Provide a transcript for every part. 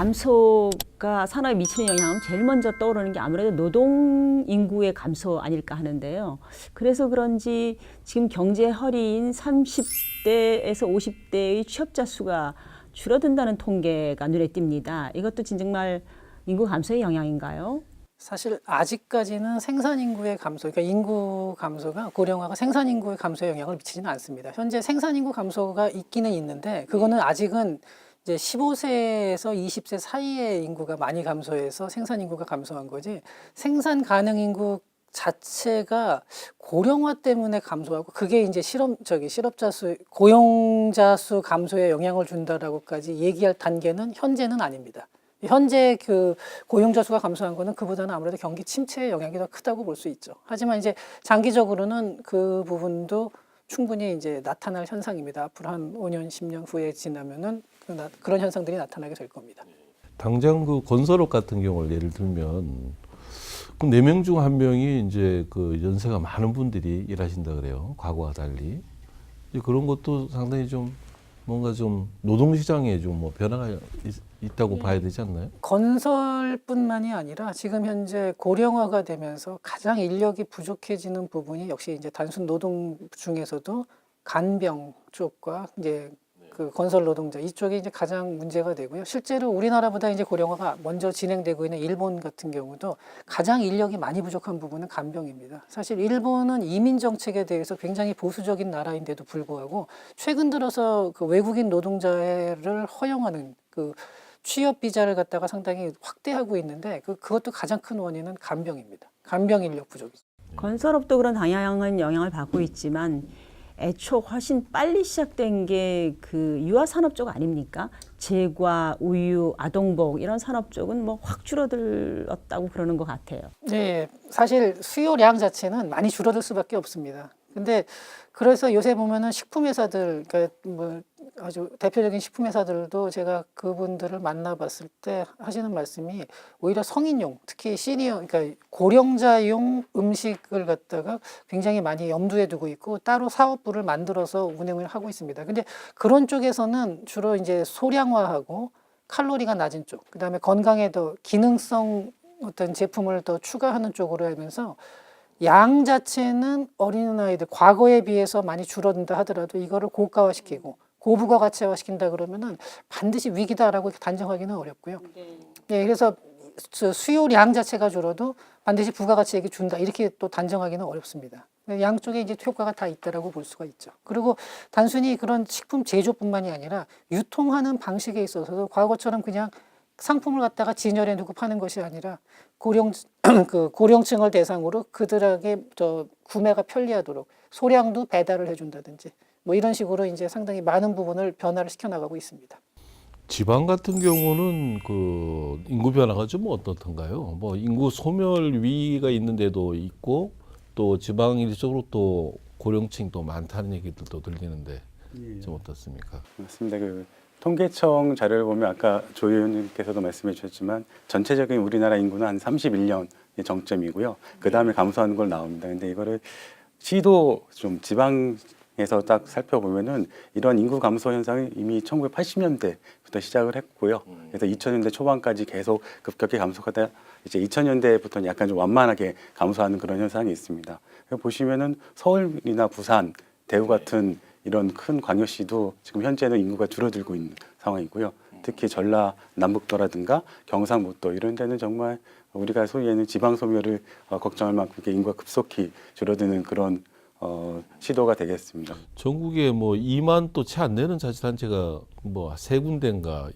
감소가 산업에 미치는 영향은 제일 먼저 떠오르는 게 아무래도 노동 인구의 감소 아닐까 하는데요. 그래서 그런지 지금 경제 허리인 30대에서 50대의 취업자 수가 줄어든다는 통계가 눈에 띕니다. 이것도 진 정말 인구 감소의 영향인가요? 사실 아직까지는 생산 인구의 감소, 그러니까 인구 감소가 고령화가 생산 인구의 감소에 영향을 미치지는 않습니다. 현재 생산 인구 감소가 있기는 있는데 그거는 아직은 이제 15세에서 20세 사이의 인구가 많이 감소해서 생산 인구가 감소한 거지 생산 가능 인구 자체가 고령화 때문에 감소하고 그게 이제 실업 저기 실업자 수 고용자 수 감소에 영향을 준다라고까지 얘기할 단계는 현재는 아닙니다. 현재 그 고용자 수가 감소한 거는 그보다는 아무래도 경기 침체의 영향이 더 크다고 볼 수 있죠. 하지만 이제 장기적으로는 그 부분도 충분히 이제 나타날 현상입니다. 앞으로 한 5년, 10년 후에 지나면은 그 나- 그런 현상들이 나타나게 될 겁니다. 당장 그 건설업 같은 경우를 예를 들면 그네명 중 한 명이 이제 그 연세가 많은 분들이 일하신다 그래요. 과거와 달리. 그런 것도 상당히 좀 뭔가 좀 노동 시장에 좀 뭐 변화가 있, 다고 봐야 되지 않나요? 건설뿐만이 아니라 지금 현재 고령화가 되면서 가장 인력이 부족해지는 부분이 역시 이제 단순 노동 중에서도 간병 쪽과 이제 그 건설 노동자 이쪽이 이제 가장 문제가 되고요. 실제로 우리나라보다 이제 고령화가 먼저 진행되고 있는 일본 같은 경우도 가장 인력이 많이 부족한 부분은 간병입니다. 사실 일본은 이민 정책에 대해서 굉장히 보수적인 나라인데도 불구하고 최근 들어서 그 외국인 노동자를 허용하는 그 취업 비자를 갖다가 상당히 확대하고 있는데 그 그것도 가장 큰 원인은 간병입니다. 간병 인력 부족이죠. 건설업도 그런 다양한 영향을 받고 있지만 애초 훨씬 빨리 시작된 게 그 유아 산업 쪽 아닙니까? 제과, 우유, 아동복 이런 산업 쪽은 뭐 확 줄어들었다고 그러는 것 같아요. 네, 사실 수요량 자체는 많이 줄어들 수밖에 없습니다. 근데 그래서 요새 보면은 식품 회사들, 그러니까 뭐 아주 대표적인 식품 회사들도 제가 그분들을 만나봤을 때 하시는 말씀이 오히려 성인용, 특히 시니어, 그러니까 고령자용 음식을 갖다가 굉장히 많이 염두에 두고 있고 따로 사업부를 만들어서 운영을 하고 있습니다. 근데 그런 쪽에서는 주로 이제 소량화하고 칼로리가 낮은 쪽, 그 다음에 건강에 더 기능성 어떤 제품을 더 추가하는 쪽으로 하면서 양 자체는 어린아이들 과거에 비해서 많이 줄어든다 하더라도 이거를 고가화시키고 고부가 가치화 시킨다 그러면은 반드시 위기다라고 단정하기는 어렵고요. 네, 그래서 수- 수요량 자체가 줄어도 반드시 부가가치액이 준다 이렇게 또 단정하기는 어렵습니다. 양쪽에 이제 효과가 다 있다라고 볼 수가 있죠. 그리고 단순히 그런 식품 제조뿐만이 아니라 유통하는 방식에 있어서도 과거처럼 그냥 상품을 갖다가 진열해 두고 파는 것이 아니라 고령 그 고령층을 대상으로 그들에게 저 구매가 편리하도록 소량도 배달을 해준다든지 뭐 이런 식으로 이제 상당히 많은 부분을 변화를 시켜 나가고 있습니다. 지방 같은 경우는 그 인구 변화가 좀 어떻던가요? 뭐 인구 소멸 위기가 있는 데도 있고 또 지방 일적으로 또 고령층도 많다는 얘기들도 들리는데 좀 어떻습니까? 맞습니다. 그 통계청 자료를 보면 아까 조 의원님께서도 말씀해 주셨지만 전체적인 우리나라 인구는 한 31년 의 정점이고요. 그 다음에 감소하는 걸 나옵니다. 근데 이거를 시도 좀 지방 에서 딱 살펴보면은 이런 인구 감소 현상이 이미 1980년대부터 시작을 했고요. 그래서 2000년대 초반까지 계속 급격히 감소하다 이제 2000년대부터는 약간 좀 완만하게 감소하는 그런 현상이 있습니다. 보시면은 서울이나 부산, 대구 같은 이런 큰 광역시도 지금 현재는 인구가 줄어들고 있는 상황이고요. 특히 전라 남북도라든가 경상북도 이런 데는 정말 우리가 소위 얘기하는 지방 소멸을 어, 걱정할 만큼 인구가 급속히 줄어드는 그런 어, 시도가 되겠습니다. 전국에 뭐 2만 또 채 안 되는 자치단체가 뭐 세 군데인가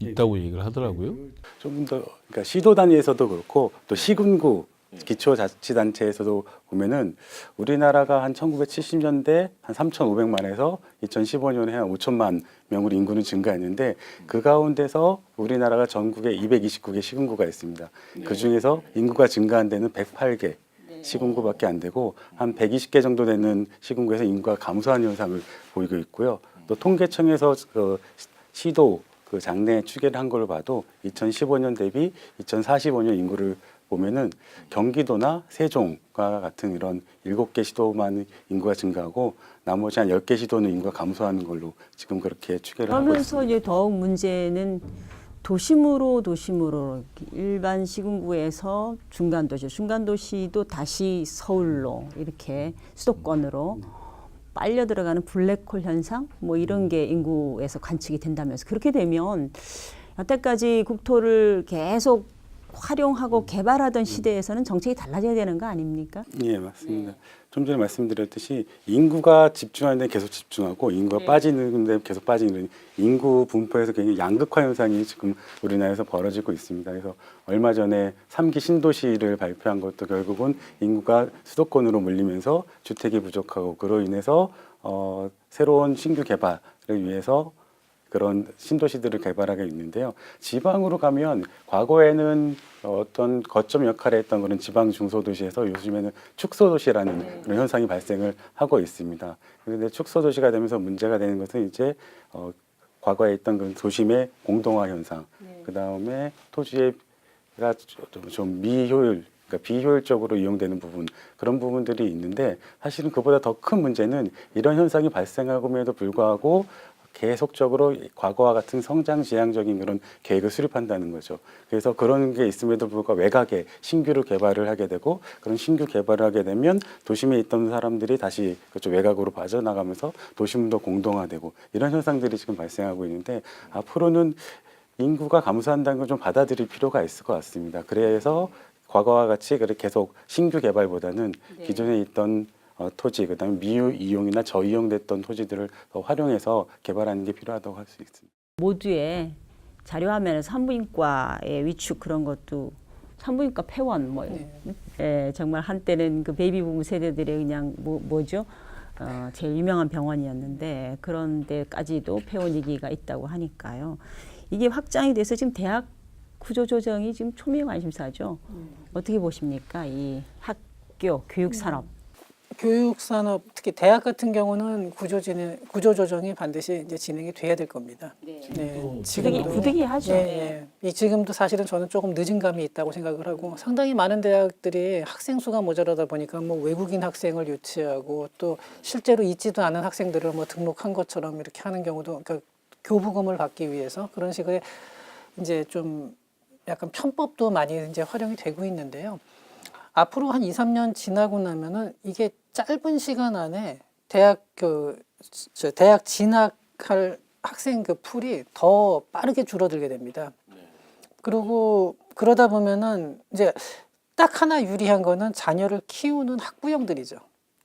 있다고 얘기를 하더라고요. 좀더 그러니까 시도 단위에서도 그렇고 또 시군구 기초자치단체에서도 보면은 우리나라가 한 1970년대 한 3,500만에서 2015년에 한 5천만 명으로 인구는 증가했는데 그 가운데서 우리나라가 전국에 229개 시군구가 있습니다. 그 중에서 인구가 증가한 데는 108개 시군구밖에 안 되고 한 120개 정도 되는 시군구에서 인구가 감소하는 현상을 보이고 있고요. 또 통계청에서 그 시도 그 장래 추계를 한 걸로 봐도 2015년 대비 2045년 인구를 보면은 경기도나 세종과 같은 이런 일곱 개 시도만 인구가 증가하고 나머지 한 열 개 시도는 인구가 감소하는 걸로 지금 그렇게 추계를 하고 있습니다. 그러면서 이제 더욱 문제는 도심으로 도심으로 일반 시군구에서 중간 도시, 중간 도시도 다시 서울로 이렇게 수도권으로 빨려 들어가는 블랙홀 현상 뭐 이런 게 인구에서 관측이 된다면서 그렇게 되면 여태까지 국토를 계속 활용하고 개발하던 시대에서는 정책이 달라져야 되는 거 아닙니까? 예, 맞습니다. 좀 전에 말씀드렸듯이 인구가 집중하는 데 계속 집중하고 인구가 빠지는 데 계속 빠지는 인구 분포에서 굉장히 양극화 현상이 지금 우리나라에서 벌어지고 있습니다. 그래서 얼마 전에 삼기 신도시를 발표한 것도 결국은 인구가 수도권으로 몰리면서 주택이 부족하고 그로 인해서 어, 새로운 신규 개발을 위해서 그런 신도시들을 개발하게 있는데요. 지방으로 가면 과거에는 어떤 거점 역할을 했던 그런 지방 중소도시에서 요즘에는 축소도시라는 그런 현상이 발생을 하고 있습니다. 그런데 축소도시가 되면서 문제가 되는 것은 이제 어, 과거에 있던 그 도심의 공동화 현상, 그 다음에 토지가 좀, 좀 미효율, 그러니까 비효율적으로 이용되는 부분 그런 부분들이 있는데 사실은 그보다 더 큰 문제는 이런 현상이 발생하고에도 불구하고 계속적으로 과거와 같은 성장 지향적인 그런 계획을 수립한다는 거죠. 그래서 그런 게 있음에도 불구하고 외곽에 신규로 개발을 하게 되고 그런 신규 개발을 하게 되면 도심에 있던 사람들이 다시 그쪽 외곽으로 빠져나가면서 도심도 공동화되고 이런 현상들이 지금 발생하고 있는데 앞으로는 인구가 감소한다는 걸 좀 받아들일 필요가 있을 것 같습니다. 그래서 과거와 같이 계속 신규 개발보다는 기존에 있던 어, 토지, 그다음에 미유 이용이나 저이용됐던 토지들을 더 활용해서 개발하는 게 필요하다고 할 수 있습니다. 모두의 자료 화면에 산부인과의 위축 그런 것도 산부인과 폐원 뭐 예, 정말 한때는 그 베이비 부부 세대들의 그냥 뭐, 뭐죠? 어, 제일 유명한 병원이었는데 그런 데까지도 폐원 위기가 있다고 하니까요. 이게 확장이 돼서 지금 대학 구조 조정이 지금 초미의 관심사죠. 어떻게 보십니까? 이 학교 교육 산업. 교육 산업 특히 대학 같은 경우는 구조 진행 구조 조정이 반드시 이제 진행이 돼야 될 겁니다. 네. 부득이 지금도 부득이하죠. 예, 예. 이 지금도 사실은 저는 조금 늦은 감이 있다고 생각을 하고 상당히 많은 대학들이 학생 수가 모자라다 보니까 뭐 외국인 학생을 유치하고 또 실제로 있지도 않은 학생들을 뭐 등록한 것처럼 이렇게 하는 경우도 그러니까 교부금을 받기 위해서 그런 식의 이제 좀 약간 편법도 많이 이제 활용이 되고 있는데요. 앞으로 한 2, 3년 지나고 나면은 이게 짧은 시간 안에 대학 그 저 대학 진학할 학생 그 풀이 더 빠르게 줄어들게 됩니다. 그리고 그러다 보면은 이제 딱 하나 유리한 거는 자녀를 키우는 학부형들이죠.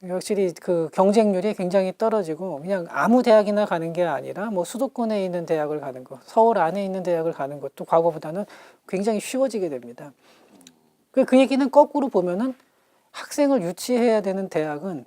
확실히 그 경쟁률이 굉장히 떨어지고 그냥 아무 대학이나 가는 게 아니라 뭐 수도권에 있는 대학을 가는 거, 서울 안에 있는 대학을 가는 것도 과거보다는 굉장히 쉬워지게 됩니다. 그, 그 얘기는 거꾸로 보면은 학생을 유치해야 되는 대학은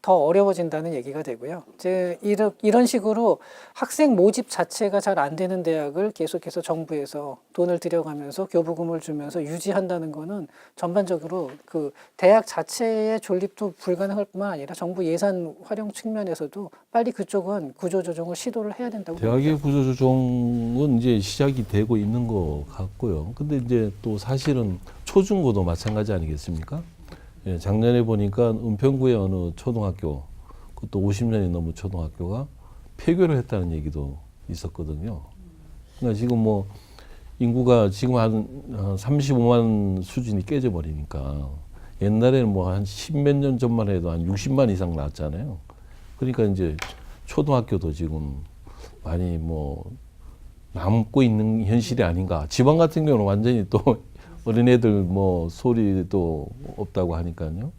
더 어려워진다는 얘기가 되고요. 이제 이런 식으로 학생 모집 자체가 잘 안 되는 대학을 계속해서 정부에서 돈을 들여가면서 교부금을 주면서 유지한다는 거는 전반적으로 그 대학 자체의 존립도 불가능할 뿐만 아니라 정부 예산 활용 측면에서도 빨리 그쪽은 구조 조정을 시도를 해야 된다고 대학의 구조 조정은 이제 시작이 되고 있는 것 같고요. 근데 이제 또 사실은 초중고도 마찬가지 아니겠습니까? 예, 작년에 보니까 은평구의 어느 초등학교, 그것도 50년이 넘은 초등학교가 폐교를 했다는 얘기도 있었거든요. 그러니까 지금 뭐 인구가 지금 한 35만 수준이 깨져버리니까 옛날에는 뭐 한 십몇 년 전만 해도 한 60만 이상 나왔잖아요. 그러니까 이제 초등학교도 지금 많이 뭐 남고 있는 현실이 아닌가. 지방 같은 경우는 완전히 또 어린애들 뭐 소리도 없다고 하니까요.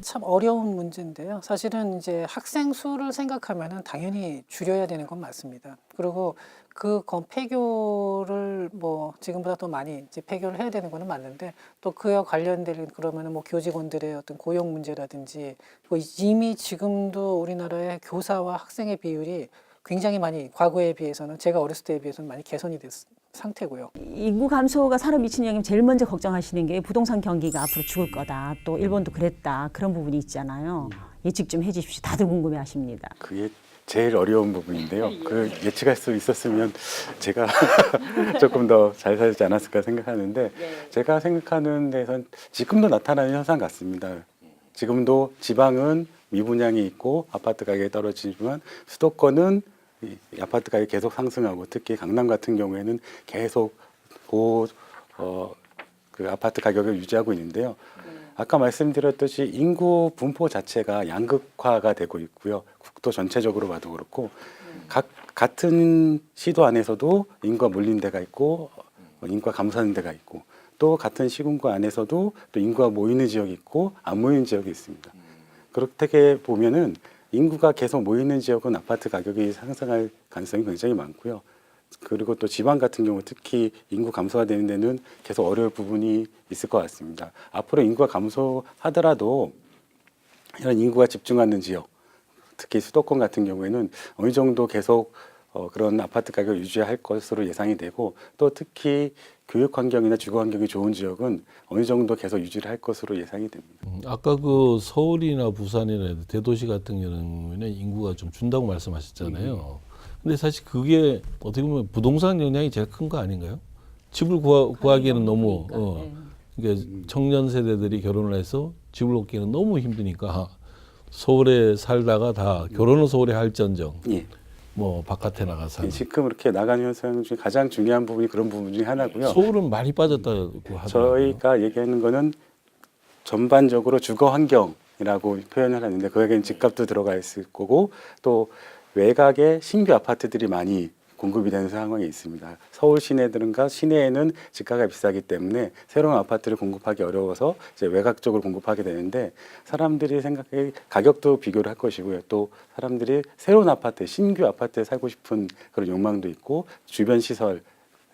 참 어려운 문제인데요. 사실은 이제 학생 수를 생각하면은 당연히 줄여야 되는 건 맞습니다. 그리고 그 건- 폐교를 뭐 지금보다 더 많이 이제 폐교를 해야 되는 거는 맞는데 또 그와 관련된 그러면은 뭐 교직원들의 어떤 고용 문제라든지 뭐 이미 지금도 우리나라의 교사와 학생의 비율이 굉장히 많이 과거에 비해서는 제가 어렸을 때에 비해서는 많이 개선이 됐 상태고요. 인구 감소가 산업 미치는 영향 제일 먼저 걱정하시는 게 부동산 경기가 앞으로 죽을 거다. 또 일본도 그랬다. 그런 부분이 있잖아요. 예측 좀 해주십시오. 다들 궁금해하십니다. 그게 제일 어려운 부분인데요. 그 예측할 수 있었으면 제가 조금 더 잘 살지 않았을까 생각하는데 제가 생각하는 데선 지금도 나타나는 현상 같습니다. 지금도 지방은 미분양이 있고 아파트 가격이 떨어지지만 수도권은 이 아파트 가격이 계속 상승하고 특히 강남 같은 경우에는 계속 고, 어, 그 아파트 가격을 유지하고 있는데요. 아까 말씀드렸듯이 인구 분포 자체가 양극화가 되고 있고요. 국도 전체적으로 봐도 그렇고 각 같은 시도 안에서도 인구가 몰린 데가 있고 어, 인구가 감소하는 데가 있고 또 같은 시군구 안에서도 또 인구가 모이는 지역이 있고 안 모이는 지역이 있습니다. 그렇게 보면은 인구가 계속 모이는 지역은 아파트 가격이 상승할 가능성이 굉장히 많고요. 그리고 또 지방 같은 경우 특히 인구 감소가 되는 데는 계속 어려울 부분이 있을 것 같습니다. 앞으로 인구가 감소하더라도 이런 인구가 집중하는 지역, 특히 수도권 같은 경우에는 어느 정도 계속 어, 그런 아파트 가격을 유지할 것으로 예상이 되고 또 특히 교육 환경이나 주거 환경이 좋은 지역은 어느 정도 계속 유지를 할 것으로 예상이 됩니다. 음, 아까 그 서울이나 부산이나 대도시 같은 경우에는 인구가 좀 준다고 말씀하셨잖아요. 근데 사실 그게 어떻게 보면 부동산 영향이 제일 큰 거 아닌가요? 집을 구하, 구하기에는 너무 어, 그러니까 청년 세대들이 결혼을 해서 집을 얻기는 너무 힘드니까 서울에 살다가 다 결혼은 서울에 할전정 예. 뭐 바깥에 나가 사는 지금 이렇게 나가는 현상 중에 가장 중요한 부분이 그런 부분 중에 하나고요. 서울은 많이 빠졌다고 하더라고요. 저희가 얘기하는 거는 전반적으로 주거 환경이라고 표현을 하는데 거기에 집값도 들어가 있을 거고 또 외곽에 신규 아파트들이 많이 공급이 되는 상황이 있습니다. 서울 시내들은가 시내에는 집가가 비싸기 때문에 새로운 아파트를 공급하기 어려워서 이제 외곽 쪽으로 공급하게 되는데 사람들이 생각해 가격도 비교를 할 것이고요. 또 사람들이 새로운 아파트, 신규 아파트에 살고 싶은 그런 욕망도 있고 주변 시설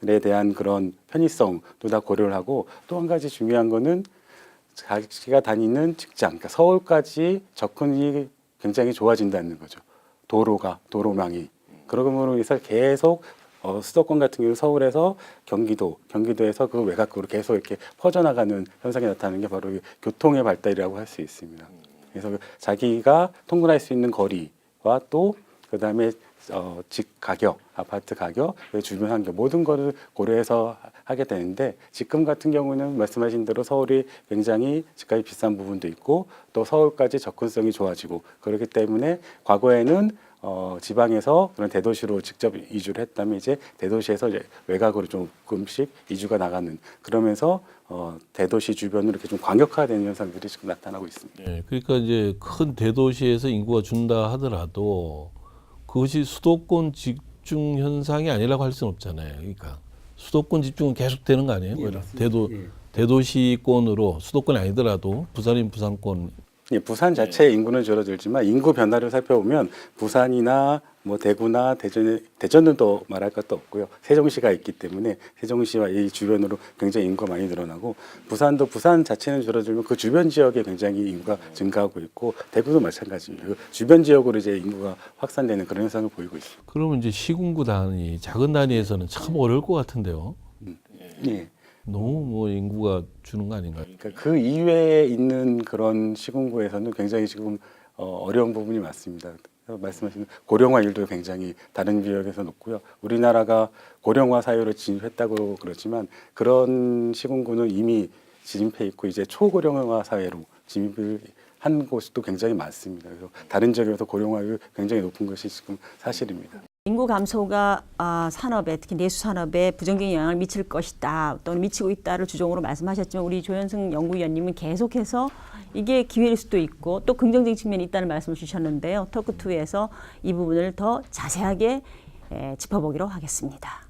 에 대한 그런 편의성도 다 고려를 하고 또 한 가지 중요한 거는 자기가 다니는 직장, 그러니까 서울까지 접근이 굉장히 좋아진다는 거죠. 도로가 도로망이 그러므로 인해서 계속 어, 수도권 같은 경우 서울에서 경기도, 경기도에서 그 외곽으로 계속 이렇게 퍼져나가는 현상이 나타나는 게 바로 이 교통의 발달이라고 할 수 있습니다. 그래서 그 자기가 통근할 수 있는 거리와 또 그다음에 어, 집 가격, 아파트 가격, 그 주변 환경 모든 거를 고려해서 하게 되는데 지금 같은 경우는 말씀하신 대로 서울이 굉장히 집값이 비싼 부분도 있고 또 서울까지 접근성이 좋아지고 그렇기 때문에 과거에는 어, 지방에서 그런 대도시로 직접 이주를 했다면 이제 대도시에서 이제 외곽으로 조금씩 이주가 나가는 그러면서 어, 대도시 주변으로 이렇게 좀 광역화되는 현상들이 지금 나타나고 있습니다. 네, 그러니까 이제 큰 대도시에서 인구가 준다 하더라도 그것이 수도권 집중 현상이 아니라고 할 수는 없잖아요. 그러니까 수도권 집중은 계속 되는 거 아니에요? 오히려 대도 대도시권으로 수도권이 아니더라도 부산인 부산권 예, 부산 자체의 인구는 줄어들지만 인구 변화를 살펴보면 부산이나 뭐 대구나 대전 대전은 또 말할 것도 없고요. 세종시가 있기 때문에 세종시와 이 주변으로 굉장히 인구가 많이 늘어나고 부산도 부산 자체는 줄어들면 그 주변 지역에 굉장히 인구가 증가하고 있고 대구도 마찬가지입니다. 그 주변 지역으로 이제 인구가 확산되는 그런 현상을 보이고 있습니다. 그러면 이제 시군구 단위 작은 단위에서는 참 어려울 것 같은데요. 예. 너무 뭐 인구가 주는 거 아닌가요? 그러니까 그 이외에 있는 그런 시군구에서는 굉장히 지금 어, 어려운 부분이 많습니다. 말씀하신 고령화율도 굉장히 다른 지역에서 높고요. 우리나라가 고령화 사회로 진입했다고 그러지만 그런 시군구는 이미 진입해 있고 이제 초고령화 사회로 진입을 한 곳도 굉장히 많습니다. 그래서 다른 지역에서 고령화율 굉장히 높은 것이 지금 사실입니다. 인구 감소가 아, 산업에 특히 내수 산업에 부정적인 영향을 미칠 것이다 또는 미치고 있다를 주종으로 말씀하셨지만 우리 조현승 연구위원님은 계속해서 이게 기회일 수도 있고 또 긍정적인 측면이 있다는 말씀을 주셨는데요. 토크2에서 이 부분을 더 자세하게 에, 짚어보기로 하겠습니다.